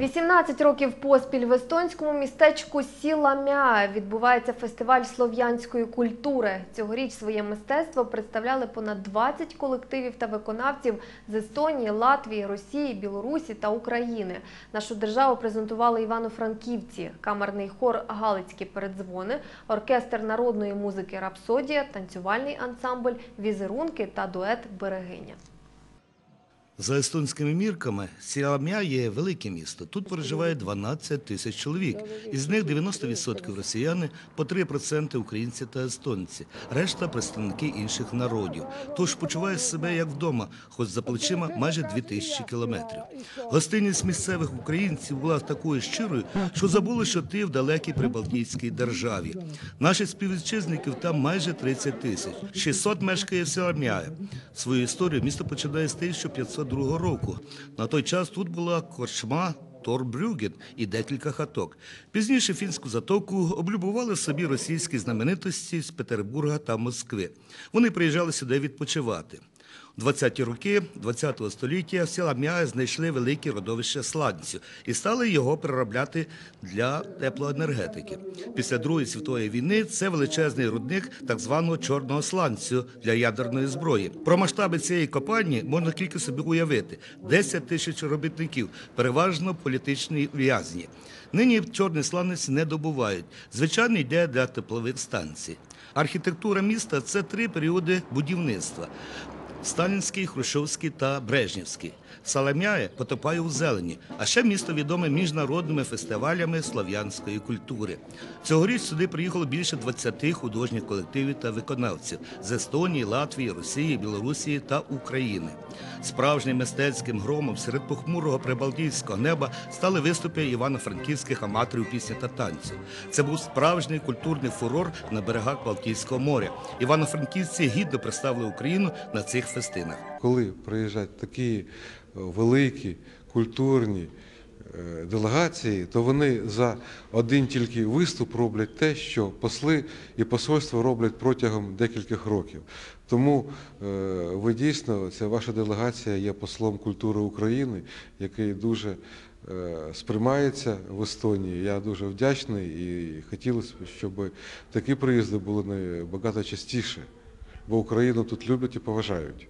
18 років поспіль в естонському містечку Сіламя відбувається фестиваль слов'янської культури. Цьогоріч своє мистецтво представляли понад 20 колективів та виконавців з Естонії, Латвії, Росії, Білорусі та України. Нашу державу презентували івано-франківці, камерний хор Галицькі передзвони, оркестр народної музики Рапсодія, танцювальний ансамбль Візерунки та дует Берегиня. За естонськими мірками, Сіам'я є велике місто. Тут проживає 12 тисяч чоловік. Із них 90% росіяни, по 3% українці та естонці. Решта представники інших народів. Тож почуває себе як вдома, хоч за плечима майже 2000 кілометрів. Гостинність місцевих українців була такою щирою, що забули, що ти в далекій прибалтійській державі. Наших співвітчизників там майже 30 тисяч. 600 мешкає в Сіам'я. Свою історію місто починає з 1502 року. На той час тут була корчма Торбрюген і декілька хаток. Пізніше фінську затоку облюбували собі російські знаменитості з Петербурга та Москви. Вони приїжджали сюди відпочивати. У 20-ті роки ХХ століття в села Мяє знайшли велике родовище сланцю і стали його переробляти для теплоенергетики. Після Другої світової війни це величезний рудник так званого чорного сланцю для ядерної зброї. Про масштаби цієї копальні можна тільки собі уявити: 10 тисяч робітників, переважно політичні в'язні. Нині чорний сланець не добувають. Звичайно, йде для теплових станцій. Архітектура міста це три періоди будівництва. Сталінський, Хрущовський та Брежнівський. Саламяє потопає у зелені, а ще місто відоме міжнародними фестивалями слов'янської культури. Цьогоріч сюди приїхало більше 20 художніх колективів та виконавців з Естонії, Латвії, Росії, Білорусі та України. Справжнім мистецьким громом серед похмурого прибалтійського неба стали виступи івано-франківських аматорів пісні та танцю. Це був справжній культурний фурор на берегах Балтійського моря. Івано-франківці гідно представили Україну на цих фестинах. Коли приїжджають такі е, великі культурні делегації, то вони за один тільки виступ роблять те, що посли і посольство роблять протягом декількох років. Тому е, ви дійсно, ця ваша делегація є послом культури України, який дуже е, сприймається в Естонії. Я дуже вдячний і хотілося б, щоб такі приїзди були набагато частіше, бо Україну тут люблять і поважають.